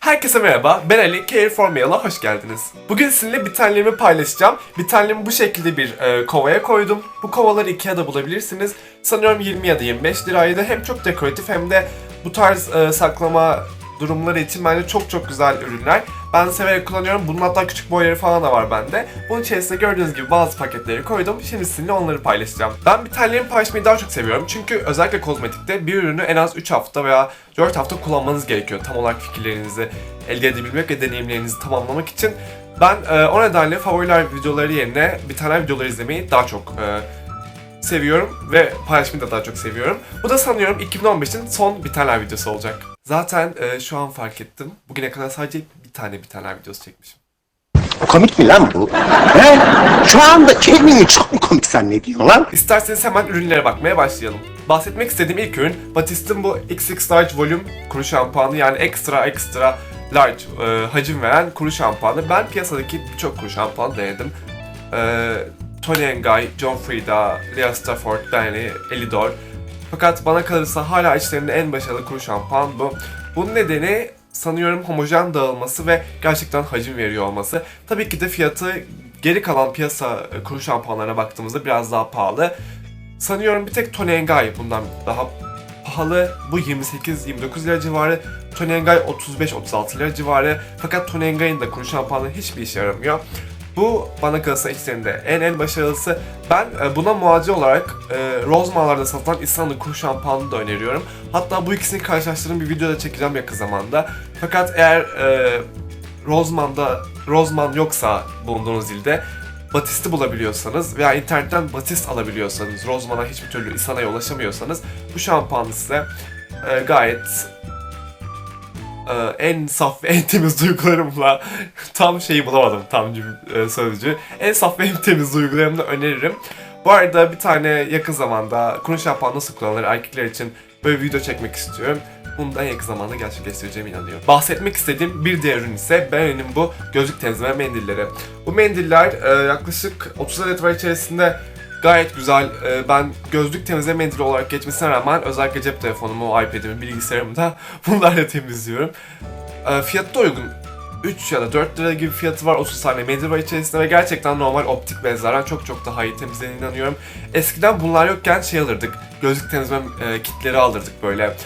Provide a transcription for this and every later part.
Herkese merhaba, ben Ali, Care for Meal'a hoş geldiniz. Bugün sizinle bitenlerimi paylaşacağım. Bitenlerimi bu şekilde bir e, kovaya koydum. Bu kovaları Ikea'da bulabilirsiniz. Sanıyorum 20 ya da 25 liraydı. Hem çok dekoratif hem de bu tarz e, saklama durumları için bence çok çok güzel ürünler. Ben severek kullanıyorum. Bunun hatta küçük boyları falan da var bende. Bunun içerisinde gördüğünüz gibi bazı paketleri koydum. Şimdi sizinle onları paylaşacağım. Ben bitenlerimi paylaşmayı daha çok seviyorum. Çünkü özellikle kozmetikte bir ürünü en az 3 hafta veya 4 hafta kullanmanız gerekiyor. Tam olarak fikirlerinizi elde edebilmek ve deneyimlerinizi tamamlamak için. Ben e, o nedenle favoriler videoları yerine bitenler videoları izlemeyi daha çok e, seviyorum ve paylaşmayı da daha çok seviyorum. Bu da sanıyorum 2015'in son bitenler videosu olacak. Zaten e, şu an fark ettim. Bugüne kadar sadece bir tane videosu çekmişim. Komik mi lan bu? He? Şu anda kendini çok mu komik zannediyorsun lan? İsterseniz hemen ürünlere bakmaya başlayalım. Bahsetmek istediğim ilk ürün Batist'in bu XX Large Volume kuru şampuanı yani ekstra ekstra large e, hacim veren kuru şampuanı. Ben piyasadaki birçok kuru şampuan denedim. E, Tony Guy, John Frieda, Lea Stafford, Benny, Elidor. Fakat bana kalırsa hala içlerinde en başarılı kuru şampuan bu. Bunun nedeni sanıyorum homojen dağılması ve gerçekten hacim veriyor olması. Tabii ki de fiyatı geri kalan piyasa e, kuru şampuanlarına baktığımızda biraz daha pahalı. Sanıyorum bir tek Tony Guy bundan daha pahalı. Bu 28-29 lira civarı. Tony Guy 35-36 lira civarı. Fakat Tony Guy'ın da kuru şampuanı hiçbir işe yaramıyor. Bu bana kalırsa içlerinde en en başarılısı. Ben e, buna muadil olarak e, Rosemar'larda satılan İslam'da kuru şampuanını da öneriyorum. Hatta bu ikisini karşılaştırdığım bir video da çekeceğim yakın zamanda. Fakat eğer e, Roseman'da Roseman yoksa bulunduğunuz ilde Batist'i bulabiliyorsanız veya internetten Batist alabiliyorsanız, Roseman'a hiçbir türlü İsana'ya ulaşamıyorsanız bu şampuanı size e, gayet e, en saf ve en temiz duygularımla tam şeyi bulamadım tam cüm- e, sözcüğü. En saf ve en temiz duygularımla öneririm. Bu arada bir tane yakın zamanda kuru şampuan nasıl kullanılır erkekler için böyle bir video çekmek istiyorum. Bunu da en yakın zamanda gerçekleştireceğime inanıyorum. Bahsetmek istediğim bir diğer ürün ise Benny'nin bu gözlük temizleme mendilleri. Bu mendiller e, yaklaşık 30 adet var içerisinde gayet güzel. E, ben gözlük temizleme mendili olarak geçmesine rağmen özellikle cep telefonumu, iPad'imi, bilgisayarımı da bunlarla temizliyorum. E, fiyatı da uygun. 3 ya da 4 lira gibi fiyatı var 30 tane mendil var içerisinde ve gerçekten normal optik bezlerden çok çok daha iyi temizlediğine inanıyorum. Eskiden bunlar yokken şey alırdık, gözlük temizleme e, kitleri alırdık böyle.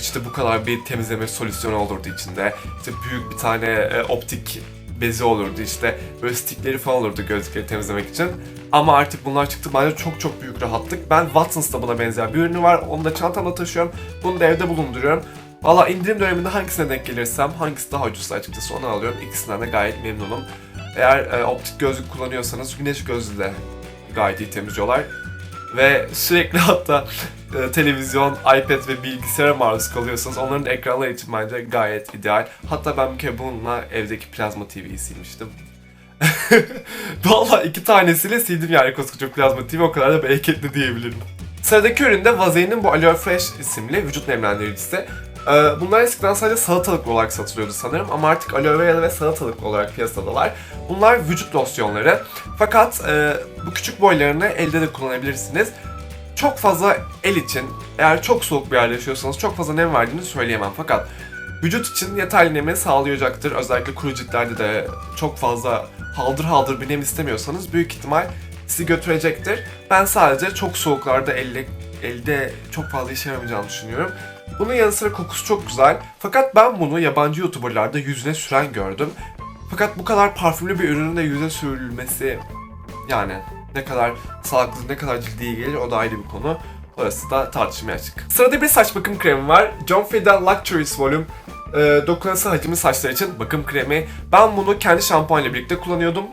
İşte bu kadar bir temizleme solüsyonu olurdu içinde. İşte büyük bir tane e, optik bezi olurdu işte. Böyle stickleri falan olurdu gözlükleri temizlemek için. Ama artık bunlar çıktı bence çok çok büyük rahatlık. Ben Watsons'ta buna benzer bir ürünü var. Onu da çantamda taşıyorum. Bunu da evde bulunduruyorum. Valla indirim döneminde hangisine denk gelirsem hangisi daha ucuzsa açıkçası onu alıyorum. İkisinden de gayet memnunum. Eğer e, optik gözlük kullanıyorsanız güneş gözlüğü de gayet iyi temizliyorlar. Ve sürekli hatta e, televizyon, iPad ve bilgisayara maruz kalıyorsanız onların ekranları için bence gayet ideal. Hatta ben bir kere bununla evdeki plazma TV'yi silmiştim. Valla iki tanesiyle sildim yani koskoca plazma TV o kadar da bereketli diyebilirim. Sıradaki ürün de Vaseane'in bu Aloe Fresh isimli vücut nemlendiricisi. Ee, Bunlar eskiden sadece salatalık olarak satılıyordu sanırım ama artık aloe vera ve salatalık olarak piyasadalar. Bunlar vücut losyonları. Fakat e, bu küçük boylarını elde de kullanabilirsiniz. Çok fazla el için eğer çok soğuk bir yerde yaşıyorsanız çok fazla nem verdiğini söyleyemem fakat vücut için yeterli nemi sağlayacaktır. Özellikle kuru ciltlerde de çok fazla haldır haldır bir nem istemiyorsanız büyük ihtimal sizi götürecektir. Ben sadece çok soğuklarda elle, elde çok fazla işe yaramayacağını düşünüyorum. Bunun yanı sıra kokusu çok güzel. Fakat ben bunu yabancı youtuberlarda yüzüne süren gördüm. Fakat bu kadar parfümlü bir ürünün de yüze sürülmesi yani ne kadar sağlıklı, ne kadar cilde iyi gelir o da ayrı bir konu. Orası da tartışmaya açık. Sırada bir saç bakım kremi var. John Frieda Luxurious Volume e, dokunası hacimli saçlar için bakım kremi. Ben bunu kendi şampuanla birlikte kullanıyordum.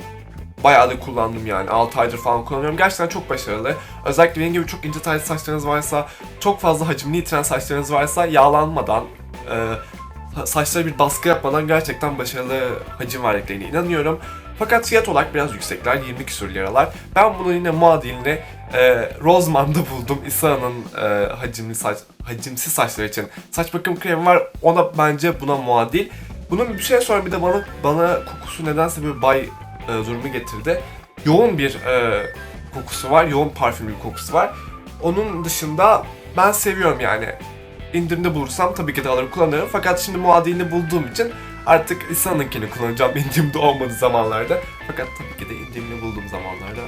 Bayağı da kullandım yani. 6 aydır falan kullanıyorum. Gerçekten çok başarılı. Özellikle benim gibi çok ince taylı saçlarınız varsa, çok fazla hacimli yitiren saçlarınız varsa yağlanmadan, e, saçlara bir baskı yapmadan gerçekten başarılı hacim verdiklerine inanıyorum. Fakat fiyat olarak biraz yüksekler, 20 küsur liralar. Ben bunu yine muadilini e, Roseman'da buldum. Isa'nın e, hacimli saç, hacimsiz saçlar için saç bakım kremi var. Ona bence buna muadil. Bunun bir şey sonra bir de bana bana kokusu nedense böyle bay e, durumu getirdi. Yoğun bir e, kokusu var, yoğun parfümlü bir kokusu var. Onun dışında ben seviyorum yani. İndirimde bulursam tabii ki de alır kullanırım. Fakat şimdi muadilini bulduğum için Artık İsa'nınkini kullanacağım indiğimde olmadığı zamanlarda. Fakat tabii ki de indiğimini bulduğum zamanlarda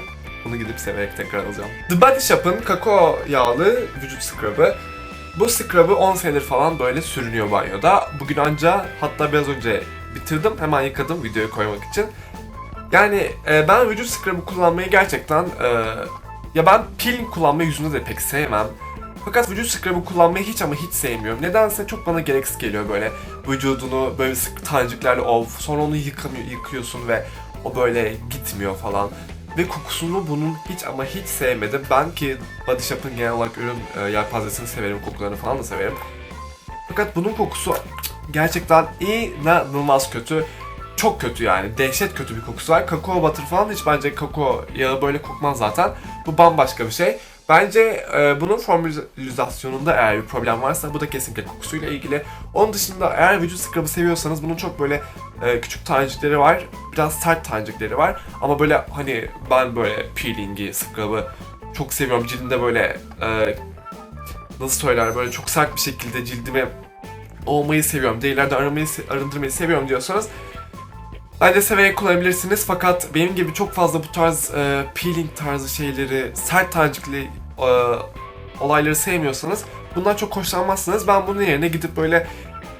bunu gidip severek tekrar alacağım. The Body Shop'ın kakao yağlı vücut scrub'ı. Bu scrub'ı 10 senedir falan böyle sürünüyor banyoda. Bugün anca hatta biraz önce bitirdim. Hemen yıkadım videoya koymak için. Yani e, ben vücut scrub'ı kullanmayı gerçekten e, ya ben peeling kullanmayı yüzünde de pek sevmem. Fakat vücut scrub'ı kullanmayı hiç ama hiç sevmiyorum. Nedense çok bana gereksiz geliyor böyle vücudunu böyle sık taneciklerle ov sonra onu yıkamıyor, yıkıyorsun ve o böyle gitmiyor falan. Ve kokusunu bunun hiç ama hiç sevmedim. Ben ki Body Shop'ın genel olarak ürün e, yelpazesini severim, kokularını falan da severim. Fakat bunun kokusu gerçekten inanılmaz kötü. Çok kötü yani. Dehşet kötü bir kokusu var. Kakao butter falan hiç bence kakao yağı böyle kokmaz zaten. Bu bambaşka bir şey. Bence e, bunun formülizasyonunda eğer bir problem varsa bu da kesinlikle kokusuyla ilgili. Onun dışında eğer vücut scrub'ı seviyorsanız bunun çok böyle e, küçük tanecikleri var. Biraz sert tanecikleri var. Ama böyle hani ben böyle peeling'i, scrub'ı çok seviyorum. Cildimde böyle e, nasıl söyler böyle çok sert bir şekilde cildime olmayı seviyorum. Değillerde aramayı, arındırmayı seviyorum diyorsanız Bence severek kullanabilirsiniz fakat benim gibi çok fazla bu tarz e, peeling tarzı şeyleri, sert tanecikli e, olayları sevmiyorsanız bundan çok hoşlanmazsınız. Ben bunun yerine gidip böyle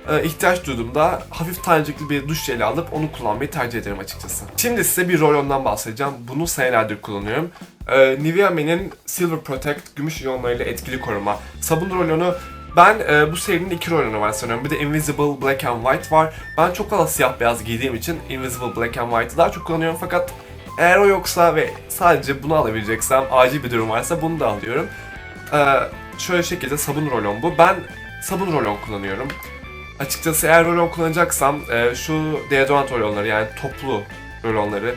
e, ihtiyaç duyduğumda hafif tanecikli bir duş jeli alıp onu kullanmayı tercih ederim açıkçası. Şimdi size bir rolondan bahsedeceğim. Bunu senelerdir kullanıyorum. E, Nivea Men'in Silver Protect gümüş iyonlarıyla etkili koruma. Sabun rolonu ben e, bu serinin iki var sanıyorum. Bir de Invisible Black and White var. Ben çok fazla siyah beyaz giydiğim için Invisible Black and White'ı daha çok kullanıyorum fakat eğer o yoksa ve sadece bunu alabileceksem, acil bir durum varsa bunu da alıyorum. Ee, şöyle şekilde sabun rolon bu. Ben sabun rolon kullanıyorum. Açıkçası eğer rolon kullanacaksam e, şu deodorant rolonları yani toplu rolonları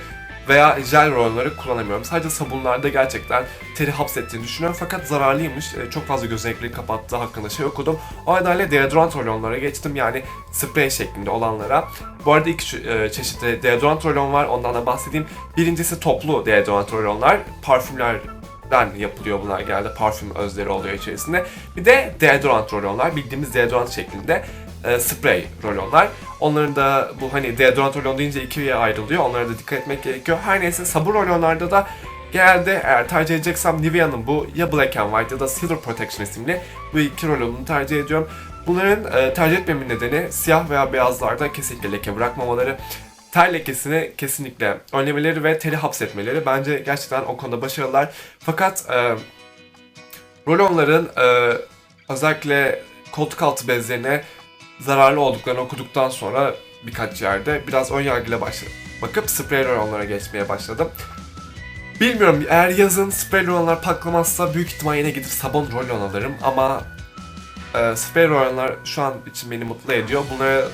veya jel rolonları kullanamıyorum. Sadece sabunlarda gerçekten teri hapsettiğini düşünüyorum fakat zararlıymış. E, çok fazla gözenekleri kapattığı hakkında şey okudum. O nedenle deodorant rolonlara geçtim yani sprey şeklinde olanlara. Bu arada iki e, çeşit de deodorant rolon var ondan da bahsedeyim. Birincisi toplu deodorant rolonlar. Parfümlerden yapılıyor bunlar genelde. Parfüm özleri oluyor içerisinde. Bir de deodorant rolonlar bildiğimiz deodorant şeklinde e, sprey rolonlar. Onların da bu hani deodorant rolon deyince ikiye ayrılıyor. Onlara da dikkat etmek gerekiyor. Her neyse sabun rolonlarda da genelde eğer tercih edeceksem Nivea'nın bu ya Black and White ya da Silver Protection isimli bu iki rolonunu tercih ediyorum. Bunların e, tercih etmemin nedeni siyah veya beyazlarda kesinlikle leke bırakmamaları, ter lekesini kesinlikle önlemeleri ve teri hapsetmeleri. Bence gerçekten o konuda başarılılar. Fakat e, rolonların e, özellikle koltuk altı bezlerine zararlı olduklarını okuduktan sonra birkaç yerde biraz ön yargıyla başladım. Bakıp sprey rolonlara geçmeye başladım. Bilmiyorum eğer yazın sprey rolonlar patlamazsa büyük ihtimal yine gidip sabun rolon alırım ama e, sprey rolonlar şu an için beni mutlu ediyor. Bunlara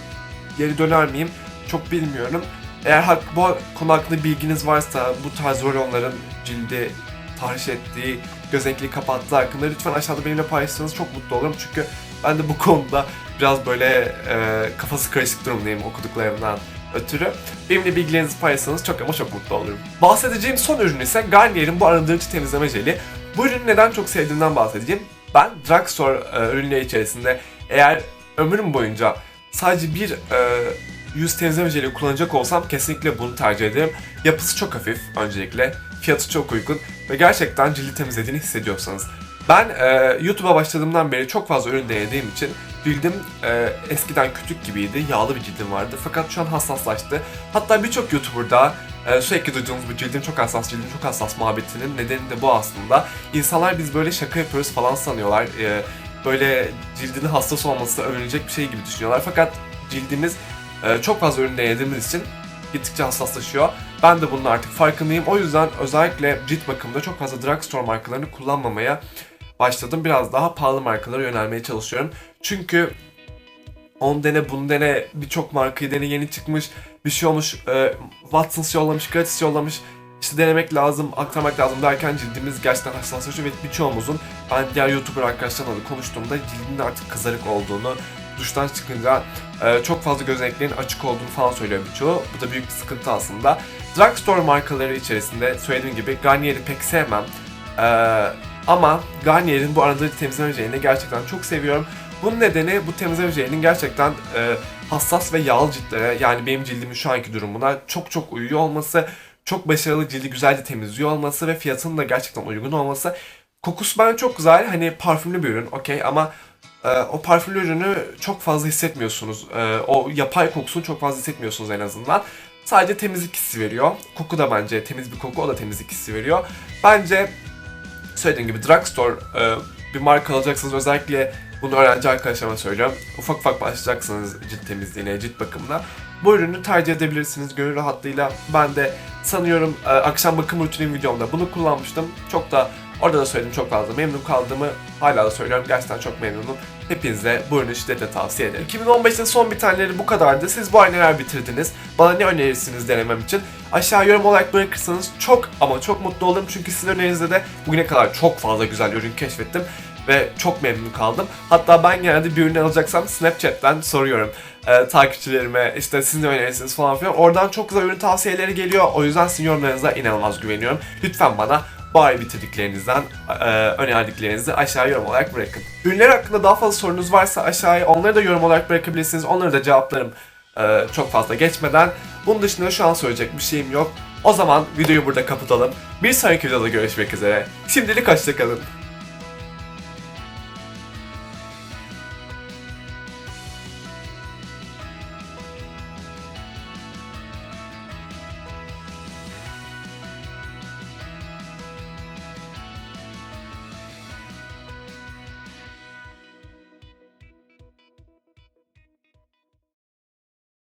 geri döner miyim çok bilmiyorum. Eğer bu konu hakkında bilginiz varsa bu tarz rolonların cildi tahriş ettiği, gözenekliği kapattığı hakkında lütfen aşağıda benimle paylaşırsanız çok mutlu olurum. Çünkü ben de bu konuda biraz böyle e, kafası karışık durumdayım okuduklarımdan ötürü. Benimle bilgilerinizi paylaşırsanız çok ama çok mutlu olurum. Bahsedeceğim son ürün ise Garnier'in bu arındırıcı temizleme jeli. Bu ürünü neden çok sevdiğimden bahsedeceğim. Ben drugstore e, ürünleri içerisinde eğer ömrüm boyunca sadece bir e, yüz temizleme jeli kullanacak olsam kesinlikle bunu tercih ederim. Yapısı çok hafif öncelikle, fiyatı çok uygun ve gerçekten cildi temizlediğini hissediyorsanız. Ben e, YouTube'a başladığımdan beri çok fazla ürün denediğim için cildim e, eskiden kütük gibiydi, yağlı bir cildim vardı fakat şu an hassaslaştı. Hatta birçok YouTuber'da e, sürekli duyduğunuz bu cildim çok hassas, cildim çok hassas muhabbetinin nedeni de bu aslında. İnsanlar biz böyle şaka yapıyoruz falan sanıyorlar. E, böyle cildinin hassas olması övünecek bir şey gibi düşünüyorlar fakat cildimiz e, çok fazla ürün denediğimiz için gittikçe hassaslaşıyor. Ben de bunun artık farkındayım. O yüzden özellikle cilt bakımında çok fazla drugstore markalarını kullanmamaya başladım. Biraz daha pahalı markalara yönelmeye çalışıyorum. Çünkü on dene bunu dene birçok markayı dene yeni çıkmış bir şey olmuş e, Watsons yollamış gratis yollamış işte denemek lazım aktarmak lazım derken cildimiz gerçekten hassaslaşıyor ve birçoğumuzun ben diğer youtuber arkadaşlarımla da konuştuğumda cildinin artık kızarık olduğunu duştan çıkınca e, çok fazla gözeneklerin açık olduğunu falan söylüyor birçoğu. Bu da büyük bir sıkıntı aslında. Drugstore markaları içerisinde söylediğim gibi Garnier'i pek sevmem. E, Ama Garnier'in bu arındırıcı temizleme jelini gerçekten çok seviyorum. Bunun nedeni bu temizleme jelinin gerçekten e, hassas ve yağlı ciltlere yani benim cildimin şu anki durumuna çok çok uyuyor olması, çok başarılı cildi güzelce temizliyor olması ve fiyatının da gerçekten uygun olması. Kokusu bence çok güzel. Hani parfümlü bir ürün okey ama e, o parfümlü ürünü çok fazla hissetmiyorsunuz. E, o yapay kokusunu çok fazla hissetmiyorsunuz en azından. Sadece temizlik hissi veriyor. Koku da bence temiz bir koku, o da temizlik hissi veriyor. Bence söylediğim gibi drugstore e, bir marka alacaksınız özellikle bunu öğrenci arkadaşlarıma söylüyorum. Ufak ufak başlayacaksınız cilt temizliğine, cilt bakımına. Bu ürünü tercih edebilirsiniz gönül rahatlığıyla. Ben de sanıyorum e, akşam bakım rutinim videomda bunu kullanmıştım. Çok da orada da söyledim çok fazla memnun kaldığımı hala da söylüyorum. Gerçekten çok memnunum. Hepinize bu ürünü şiddetle tavsiye ederim. 2015'te son bitenleri bu kadardı. Siz bu ay neler bitirdiniz? Bana ne önerirsiniz denemem için? Aşağı yorum olarak bırakırsanız çok ama çok mutlu olurum. Çünkü sizin önerinizde de bugüne kadar çok fazla güzel ürün keşfettim ve çok memnun kaldım. Hatta ben genelde bir ürün alacaksam Snapchat'ten soruyorum e, takipçilerime işte sizin ne önerirsiniz falan filan. Oradan çok güzel ürün tavsiyeleri geliyor. O yüzden sizin yorumlarınıza inanılmaz güveniyorum. Lütfen bana ay bitirdiklerinizden e, önerdiklerinizi aşağı yorum olarak bırakın. Ürünler hakkında daha fazla sorunuz varsa aşağıya onları da yorum olarak bırakabilirsiniz. Onları da cevaplarım e, çok fazla geçmeden. Bunun dışında şu an söyleyecek bir şeyim yok. O zaman videoyu burada kapatalım. Bir sonraki videoda görüşmek üzere. Şimdilik hoşçakalın.